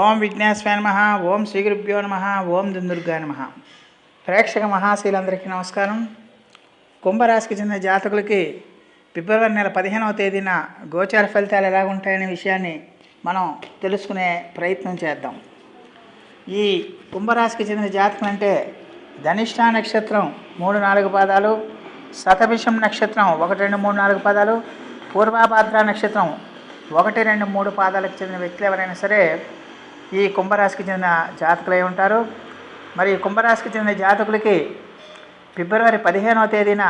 ఓం విఘ్నేశ్వర నమ ఓం శ్రీగురుభ్యో నమ ఓం దుందుర్గా నమ. ప్రేక్షక మహాశీలందరికీ నమస్కారం. కుంభరాశికి చెందిన జాతకులకి ఫిబ్రవరి నెల పదిహేనవ తేదీన గోచార ఫలితాలు ఎలా ఉంటాయనే విషయాన్ని మనం తెలుసుకునే ప్రయత్నం చేద్దాం. ఈ కుంభరాశికి చెందిన జాతకం అంటే ధనిష్ఠా నక్షత్రం మూడు నాలుగు పాదాలు శతభిషం నక్షత్రం ఒకటి రెండు మూడు నాలుగు పాదాలు పూర్వాభాద్ర నక్షత్రం ఒకటి రెండు మూడు పాదాలకు చెందిన వ్యక్తులు ఎవరైనా సరే ఈ కుంభరాశికి చెందిన జాతకులై ఉంటారు. మరి కుంభరాశికి చెందిన జాతకులకి ఫిబ్రవరి పదిహేనవ తేదీన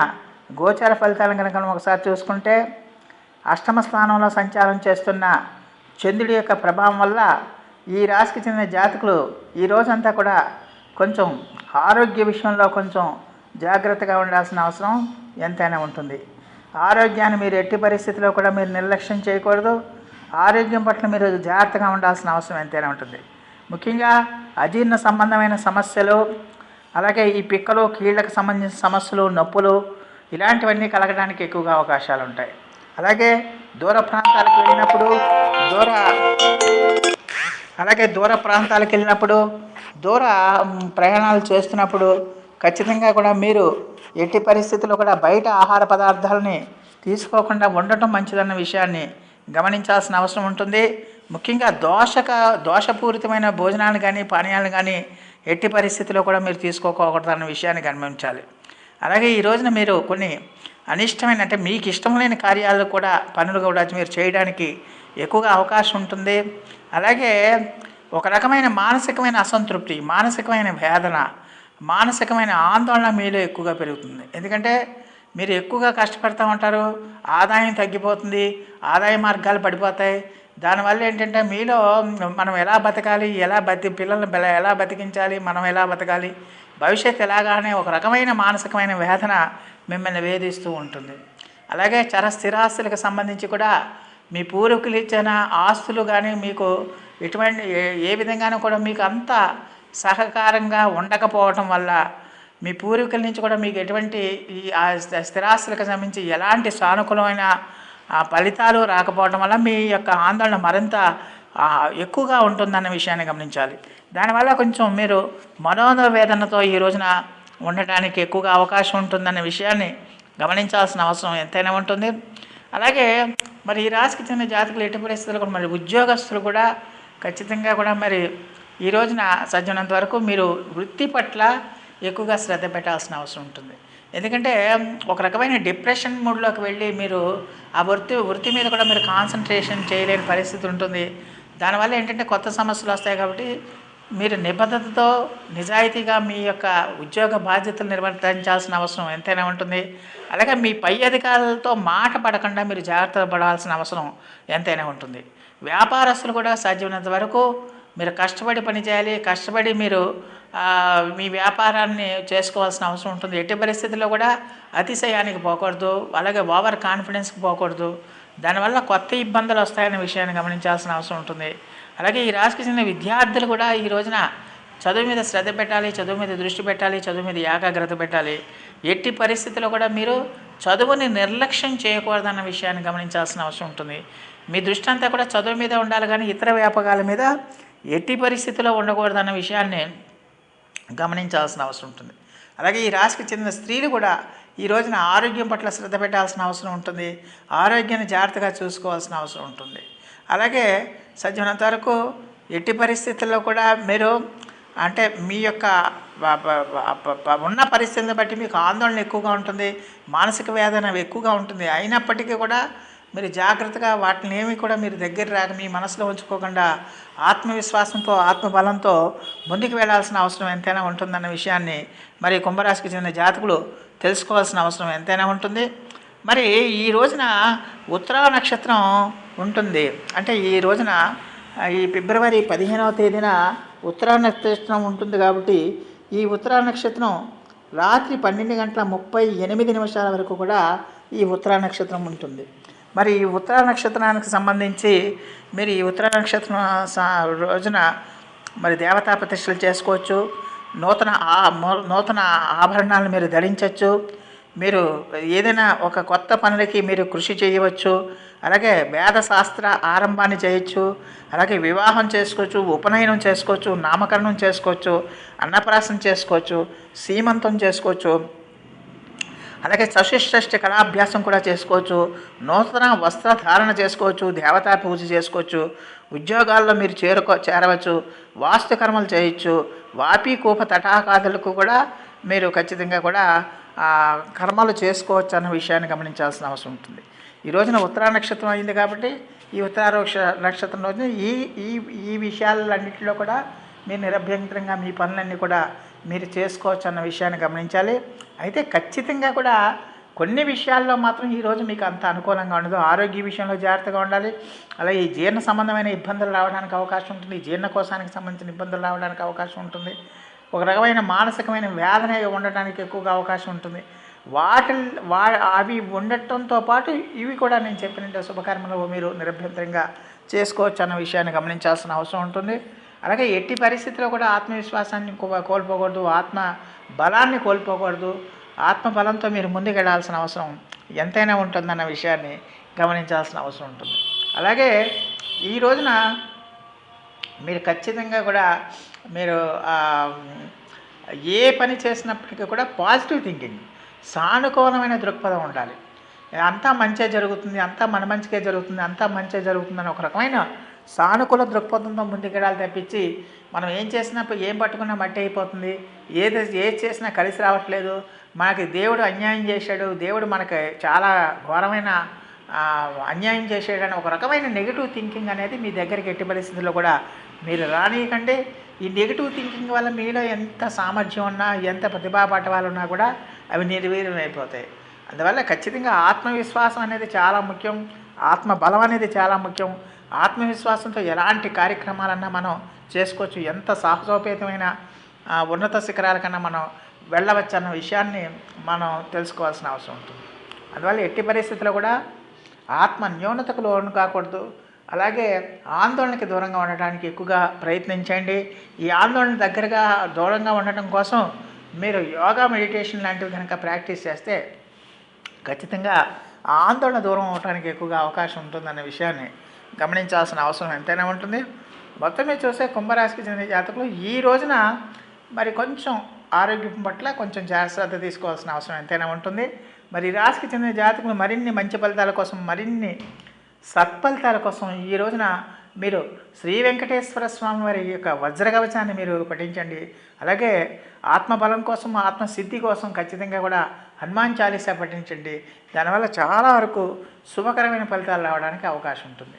గోచార ఫలితాలను కనుక ఒకసారి చూసుకుంటే అష్టమ స్థానంలో సంచారం చేస్తున్న చంద్రుడి యొక్క ప్రభావం వల్ల ఈ రాశికి చెందిన జాతకులు ఈ రోజంతా కూడా కొంచెం ఆరోగ్య విషయంలో కొంచెం జాగ్రత్తగా ఉండాల్సిన అవసరం ఎంతైనా ఉంటుంది. ఆరోగ్యాన్ని మీరు ఎట్టి పరిస్థితిలో కూడా మీరు నిర్లక్ష్యం చేయకూడదు. ఆరోగ్యం పట్ల మీరు జాగ్రత్తగా ఉండాల్సిన అవసరం ఎంతైనా ఉంటుంది. ముఖ్యంగా అజీర్ణ సంబంధమైన సమస్యలు అలాగే ఈ పిక్కలు కీళ్ళకు సంబంధించిన సమస్యలు నొప్పులు ఇలాంటివన్నీ కలగడానికి ఎక్కువగా అవకాశాలు ఉంటాయి. అలాగే దూర ప్రాంతాలకు వెళ్ళినప్పుడు దూర అలాగే దూర ప్రాంతాలకు వెళ్ళినప్పుడు దూర ప్రయాణాలు చేస్తున్నప్పుడు ఖచ్చితంగా కూడా మీరు ఎట్టి పరిస్థితుల్లో కూడా బయట ఆహార పదార్థాలని తీసుకోకుండా ఉండటం మంచిదన్న విషయాన్ని గమనించాల్సిన అవసరం ఉంటుంది. ముఖ్యంగా దోషక దోషపూరితమైన భోజనాలు కానీ పానీయాలు కానీ ఎట్టి పరిస్థితుల్లో కూడా మీరు తీసుకోకూడదన్న విషయాన్ని గమనించాలి. అలాగే ఈ రోజున మీరు కొన్ని అనిష్టమైన అంటే మీకు ఇష్టం లేని కార్యాలు కూడా పనులు కూడా మీరు చేయడానికి ఎక్కువగా అవకాశం ఉంటుంది. అలాగే ఒక రకమైన మానసికమైన అసంతృప్తి మానసికమైన వేదన మానసికమైన ఆందోళన మీలో ఎక్కువగా పెరుగుతుంది. ఎందుకంటే మీరు ఎక్కువగా కష్టపడుతూ ఉంటారు ఆదాయం తగ్గిపోతుంది ఆదాయ మార్గాలు పడిపోతాయి. దానివల్ల ఏంటంటే మీలో మనం ఎలా బతకాలి ఎలా బతి పిల్లల్ని ఎలా బతికించాలి మనం ఎలా బతకాలి భవిష్యత్తు ఎలాగానే ఒక రకమైన మానసికమైన వేదన మిమ్మల్ని వేధిస్తూ ఉంటుంది. అలాగే చర స్థిరాస్తులకు సంబంధించి కూడా మీ పూర్వీకులు ఇచ్చిన ఆస్తులు కానీ మీకు ఎటువంటి ఏ- ఏ విధంగానూ కూడా మీకు అంత సహకారంగా ఉండకపోవటం వల్ల మీ పూర్వీకుల నుంచి కూడా మీకు ఎటువంటి ఈ స్థిరాస్తులకు సంబంధించి ఎలాంటి సానుకూలమైన ఆ ఫలితాలు రాకపోవడం వల్ల మీ యొక్క ఆందోళన మరింత ఎక్కువగా ఉంటుందన్న విషయాన్ని గమనించాలి. దానివల్ల కొంచెం మీరు మనోవేదనతో ఈ రోజున ఉండటానికి ఎక్కువగా అవకాశం ఉంటుందన్న విషయాన్ని గమనించాల్సిన అవసరం ఎంతైనా ఉంటుంది. అలాగే మరి ఈ రాశికి చెందిన జాతకులు ఎట్టి పరిస్థితులు కూడా మరి ఉద్యోగస్తులు కూడా ఖచ్చితంగా కూడా మరి ఈ రోజున సజ్జనంత వరకు మీరు వృత్తి పట్ల ఎక్కువగా శ్రద్ధ పెట్టాల్సిన అవసరం ఉంటుంది. ఎందుకంటే ఒక రకమైన డిప్రెషన్ మూడ్లోకి వెళ్ళి మీరు ఆ వృత్తి వృత్తి మీద కూడా మీరు కాన్సన్ట్రేషన్ చేయలేని పరిస్థితి ఉంటుంది. దానివల్ల ఏంటంటే కొత్త సమస్యలు వస్తాయి కాబట్టి మీరు నిబద్ధతతో నిజాయితీగా మీ యొక్క ఉద్యోగ బాధ్యతలు నిర్వర్తించాల్సిన అవసరం ఎంతైనా ఉంటుంది. అలాగే మీ పై అధికారులతో మాట పడకుండా మీరు జాగ్రత్త పడాల్సిన అవసరం ఎంతైనా ఉంటుంది. వ్యాపారస్తులు కూడా సాధ్యమైనంత వరకు మీరు కష్టపడి పని చేయాలి కష్టపడి మీరు మీ వ్యాపారాన్ని చేసుకోవాల్సిన అవసరం ఉంటుంది. ఎట్టి పరిస్థితుల్లో కూడా అతిశయానికి పోకూడదు అలాగే ఓవర్ కాన్ఫిడెన్స్కి పోకూడదు. దానివల్ల కొత్త ఇబ్బందులు వస్తాయనే విషయాన్ని గమనించాల్సిన అవసరం ఉంటుంది. అలాగే ఈ రాశికి చెందిన విద్యార్థులు కూడా ఈ రోజున చదువు మీద శ్రద్ధ పెట్టాలి చదువు మీద దృష్టి పెట్టాలి చదువు మీద ఏకాగ్రత పెట్టాలి. ఎట్టి పరిస్థితుల్లో కూడా మీరు చదువుని నిర్లక్ష్యం చేయకూడదన్న విషయాన్ని గమనించాల్సిన అవసరం ఉంటుంది. మీ దృష్టి అంతా కూడా చదువు మీద ఉండాలి కానీ ఇతర వ్యాపకాల మీద ఎట్టి పరిస్థితుల్లో ఉండకూడదన్న విషయాన్ని గమనించాల్సిన అవసరం ఉంటుంది. అలాగే ఈ రాశికి చెందిన స్త్రీలు కూడా ఈ రోజున ఆరోగ్యం పట్ల శ్రద్ధ పెట్టాల్సిన అవసరం ఉంటుంది. ఆరోగ్యాన్ని జాగ్రత్తగా చూసుకోవాల్సిన అవసరం ఉంటుంది. అలాగే సజ్జనంత వరకు ఎట్టి పరిస్థితుల్లో కూడా మీరు అంటే మీ యొక్క ఉన్న పరిస్థితిని బట్టి మీకు ఆందోళన ఎక్కువగా ఉంటుంది. మానసిక వేదన ఎక్కువగా ఉంటుంది. అయినప్పటికీ కూడా మీరు జాగ్రత్తగా వాటిని ఏమి కూడా మీరు దగ్గర రాక మీ మనసులో ఉంచుకోకుండా ఆత్మవిశ్వాసంతో ఆత్మబలంతో ముందుకు వెళ్ళాల్సిన అవసరం ఎంతైనా ఉంటుందన్న విషయాన్ని మరి కుంభరాశికి చెందిన జాతకులు తెలుసుకోవాల్సిన అవసరం ఎంతైనా ఉంటుంది. మరి ఈ రోజున ఉత్తరా నక్షత్రం ఉంటుంది. అంటే ఈ రోజున ఈ ఫిబ్రవరి పదిహేనవ తేదీన ఉత్తరా నక్షత్రం ఉంటుంది కాబట్టి ఈ ఉత్తరా నక్షత్రం రాత్రి పన్నెండు గంటల ముప్పై ఎనిమిది నిమిషాల వరకు కూడా ఈ ఉత్తరా నక్షత్రం ఉంటుంది. మరి ఈ ఉత్తర నక్షత్రానికి సంబంధించి మీరు ఈ ఉత్తర నక్షత్రం రోజున మరి దేవతా ప్రతిష్టలు చేసుకోవచ్చు. నూతన ఆ నూతన ఆభరణాలను మీరు ధరించవచ్చు. మీరు ఏదైనా ఒక కొత్త పనులకి మీరు కృషి చేయవచ్చు. అలాగే వేద శాస్త్ర ఆరంభాన్ని చేయొచ్చు. అలాగే వివాహం చేసుకోవచ్చు ఉపనయనం చేసుకోవచ్చు నామకరణం చేసుకోవచ్చు అన్నప్రాసం చేసుకోవచ్చు సీమంతం చేసుకోవచ్చు. అలాగే చతుషష్ఠి కళాభ్యాసం కూడా చేసుకోవచ్చు నూతన వస్త్రధారణ చేసుకోవచ్చు దేవతా పూజ చేసుకోవచ్చు ఉద్యోగాల్లో మీరు చేరుకో చేరవచ్చు వాస్తు కర్మలు చేయొచ్చు వాపి కూప తటాకాదులకు కూడా మీరు ఖచ్చితంగా కూడా కర్మలు చేసుకోవచ్చు అన్న విషయాన్ని గమనించాల్సిన అవసరం ఉంటుంది. ఈ రోజున ఉత్తరా నక్షత్రం అయింది కాబట్టి ఈ ఉత్తరారోక్ష నక్షత్రం రోజున ఈ ఈ ఈ విషయాలన్నింటిలో కూడా మీరు నిరభ్యంతరంగా మీ పనులన్నీ కూడా మీరు చేసుకోవచ్చు అన్న విషయాన్ని గమనించాలి. అయితే ఖచ్చితంగా కూడా కొన్ని విషయాల్లో మాత్రం ఈరోజు మీకు అంత అనుకూలంగా ఉండదు. ఆరోగ్య విషయంలో జాగ్రత్తగా ఉండాలి. అలాగే ఈ జీర్ణ సంబంధమైన ఇబ్బందులు రావడానికి అవకాశం ఉంటుంది. జీర్ణకోశానికి సంబంధించిన ఇబ్బందులు రావడానికి అవకాశం ఉంటుంది. ఒక రకమైన మానసికమైన వేదన ఉండడానికి ఎక్కువగా అవకాశం ఉంటుంది. వాటి వా అవి ఉండటంతో పాటు ఇవి కూడా నేను చెప్పినట్టు శుభకర్మలు మీరు నిరభ్యంతరంగా చేసుకోవచ్చు అన్న విషయాన్ని గమనించాల్సిన అవసరం ఉంటుంది. అలాగే ఎట్టి పరిస్థితిలో కూడా ఆత్మవిశ్వాసాన్ని కో- కోల్పోకూడదు ఆత్మ బలాన్ని కోల్పోకూడదు ఆత్మ బలంతో మీరు ముందుకెళ్ళాల్సిన అవసరం ఎంతైనా ఉంటుందన్న విషయాన్ని గమనించాల్సిన అవసరం ఉంటుంది. అలాగే ఈ రోజున మీరు ఖచ్చితంగా కూడా మీరు ఏ పని చేసినప్పటికీ కూడా పాజిటివ్ థింకింగ్ సానుకూలమైన దృక్పథం ఉండాలి. అంతా మంచిగా జరుగుతుంది అంతా మన మంచికే జరుగుతుంది అంతా మంచిగా జరుగుతుంది అని ఒక రకమైన సానుకూల దృక్పథంతో ముందుకెళ్ళాలి తప్పించి మనం ఏం చేసినప్పుడు ఏం పట్టుకున్నా మట్టి అయిపోతుంది. ఏది ఏది చేసినా కలిసి రావట్లేదు. మనకి దేవుడు అన్యాయం చేశాడు. దేవుడు మనకి చాలా ఘోరమైన అన్యాయం చేసేయడానికి ఒక రకమైన నెగిటివ్ థింకింగ్ అనేది మీ దగ్గరికి ఎట్టి పరిస్థితుల్లో కూడా మీరు రానియకండి. ఈ నెగిటివ్ థింకింగ్ వల్ల మీలో ఎంత సామర్థ్యం ఉన్నా ఎంత ప్రతిభా పటవాలు ఉన్నా కూడా అవి నిర్వీర్యం అయిపోతాయి అందువల్ల ఖచ్చితంగా ఆత్మవిశ్వాసం అనేది చాలా ముఖ్యం. ఆత్మ బలం అనేది చాలా ముఖ్యం. ఆత్మవిశ్వాసంతో ఎలాంటి కార్యక్రమాలన్నా మనం చేసుకోవచ్చు. ఎంత సాహసోపేతమైన ఉన్నత శిఖరాల కన్నా మనం వెళ్ళవచ్చు అన్న విషయాన్ని మనం తెలుసుకోవాల్సిన అవసరం ఉంటుంది. అందువల్ల ఎట్టి పరిస్థితుల్లో కూడా ఆత్మ న్యూనతకు లోను కాకూడదు. అలాగే ఆందోళనకి దూరంగా ఉండటానికి ఎక్కువగా ప్రయత్నించండి. ఈ ఆందోళన దగ్గరగా దూరంగా ఉండటం కోసం మీరు యోగా మెడిటేషన్ లాంటివి కనుక ప్రాక్టీస్ చేస్తే ఖచ్చితంగా ఆందోళన దూరం అవడానికి ఎక్కువగా అవకాశం ఉంటుందన్న విషయాన్ని గమనించాల్సిన అవసరం ఎంతైనా ఉంటుంది. మొత్తం మీద చూస్తే కుంభరాశికి చెందిన జాతకులు ఈ రోజున మరి కొంచెం ఆరోగ్యం పట్ల కొంచెం జాగ్రత్త తీసుకోవాల్సిన అవసరం ఎంతైనా ఉంటుంది. మరి రాశికి చెందిన జాతకులు మరిన్ని మంచి ఫలితాల కోసం మరిన్ని సత్ఫలితాల కోసం ఈ రోజున మీరు శ్రీ వెంకటేశ్వర స్వామి వారి యొక్క వజ్రకవచాన్ని మీరు పఠించండి. అలాగే ఆత్మబలం కోసం ఆత్మసిద్ధి కోసం ఖచ్చితంగా కూడా హనుమాన్ చాలీసా పఠించండి. దానివల్ల చాలా వరకు శుభకరమైన ఫలితాలు రావడానికి అవకాశం ఉంటుంది.